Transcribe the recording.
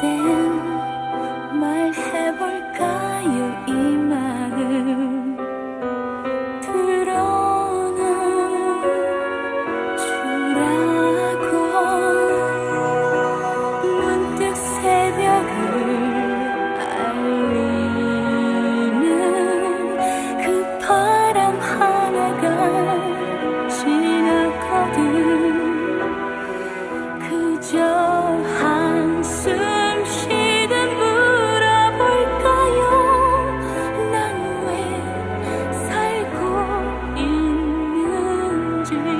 땐 말해볼까요 이 마음 드러나 주라고 문득 새벽을 알리는 그 바람 하나가 지나거든. 그저 Jesus.